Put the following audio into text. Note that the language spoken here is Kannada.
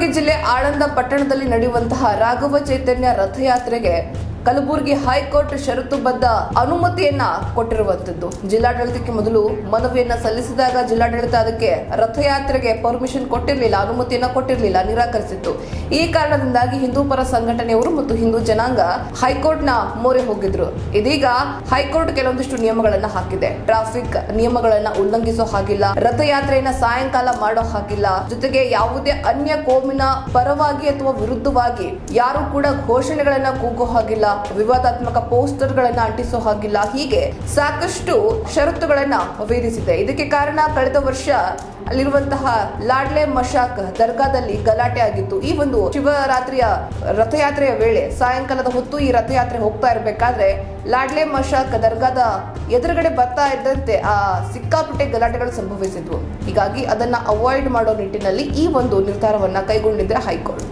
ಕಲಬುರಗಿ ಜಿಲ್ಲೆ ಆಳಂದ ಪಟ್ಟಣದಲ್ಲಿ ನಡೆಯುವಂತಹ ರಾಘವ ಚೈತನ್ಯ ರಥಯಾತ್ರೆಗೆ ಕಲಬುರಗಿ ಹೈಕೋರ್ಟ್ ಷರತ್ತುಬದ್ಧ ಅನುಮತಿಯನ್ನ ಕೊಟ್ಟಿರುವಂತದ್ದು ಜಿಲ್ಲಾಡಳಿತಕ್ಕೆ ಮೊದಲು ಮನವಿಯನ್ನ ಸಲ್ಲಿಸಿದಾಗ ಜಿಲ್ಲಾಡಳಿತ ಅದಕ್ಕೆ ರಥಯಾತ್ರೆಗೆ ಪರ್ಮಿಷನ್ ಕೊಟ್ಟಿರಲಿಲ್ಲ, ಅನುಮತಿಯನ್ನ ಕೊಟ್ಟಿರಲಿಲ್ಲ, ನಿರಾಕರಿಸಿತ್ತು. ಈ ಕಾರಣದಿಂದಾಗಿ ಹಿಂದೂ ಪರ ಸಂಘಟನೆಯವರು ಮತ್ತು ಹಿಂದೂ ಜನಾಂಗ ಹೈಕೋರ್ಟ್ನ ಮೊರೆ ಹೋಗಿದ್ರು. ಇದೀಗ ಹೈಕೋರ್ಟ್ ಕೆಲವೊಂದಿಷ್ಟು ನಿಯಮಗಳನ್ನ ಹಾಕಿದೆ. ಟ್ರಾಫಿಕ್ ನಿಯಮಗಳನ್ನ ಉಲ್ಲಂಘಿಸೋ ಹಾಗಿಲ್ಲ, ರಥಯಾತ್ರೆಯನ್ನ ಸಾಯಂಕಾಲ ಮಾಡೋ ಹಾಗಿಲ್ಲ. ಜೊತೆಗೆ ಯಾವುದೇ ಅನ್ಯ ಕೋಮಿನ ಪರವಾಗಿ ಅಥವಾ ವಿರುದ್ಧವಾಗಿ ಯಾರು ಕೂಡ ಘೋಷಣೆಗಳನ್ನ ಕೂಗೋ ಹಾಗಿಲ್ಲ. ವಿವಾದಾತ್ಮಕ ಪೋಸ್ಟರ್ ಗಳನ್ನ ಅಂಟಿಸೋ ಹಾಗಿಲ್ಲ. ಹೀಗೆ ಸಾಕಷ್ಟು ಷರತ್ತುಗಳನ್ನ ವಿಧಿಸಿದೆ. ಇದಕ್ಕೆ ಕಾರಣ ಕಳೆದ ವರ್ಷ ಅಲ್ಲಿರುವಂತಹ ಲಾಡ್ಲೆ ಮಶಾಕ್ ದರ್ಗಾದಲ್ಲಿ ಗಲಾಟೆ ಆಗಿತ್ತು. ಈ ಒಂದು ಶಿವರಾತ್ರಿಯ ರಥಯಾತ್ರೆಯ ವೇಳೆ ಸಾಯಂಕಾಲದ ಹೊತ್ತು ಈ ರಥಯಾತ್ರೆ ಹೋಗ್ತಾ ಇರಬೇಕಾದ್ರೆ ಲಾಡ್ಲೆ ಮಶಾಕ್ ದರ್ಗಾದ ಎದುರುಗಡೆ ಬರ್ತಾ ಇದ್ದಂತೆ ಆ ಸಿಕ್ಕಾಪಟ್ಟೆ ಗಲಾಟೆಗಳು ಸಂಭವಿಸಿದ್ವು. ಹೀಗಾಗಿ ಅದನ್ನ ಅವಾಯ್ಡ್ ಮಾಡೋ ನಿಟ್ಟಿನಲ್ಲಿ ಈ ಒಂದು ನಿರ್ಧಾರವನ್ನ ಕೈಗೊಂಡಿದೆ ಹೈಕೋರ್ಟ್.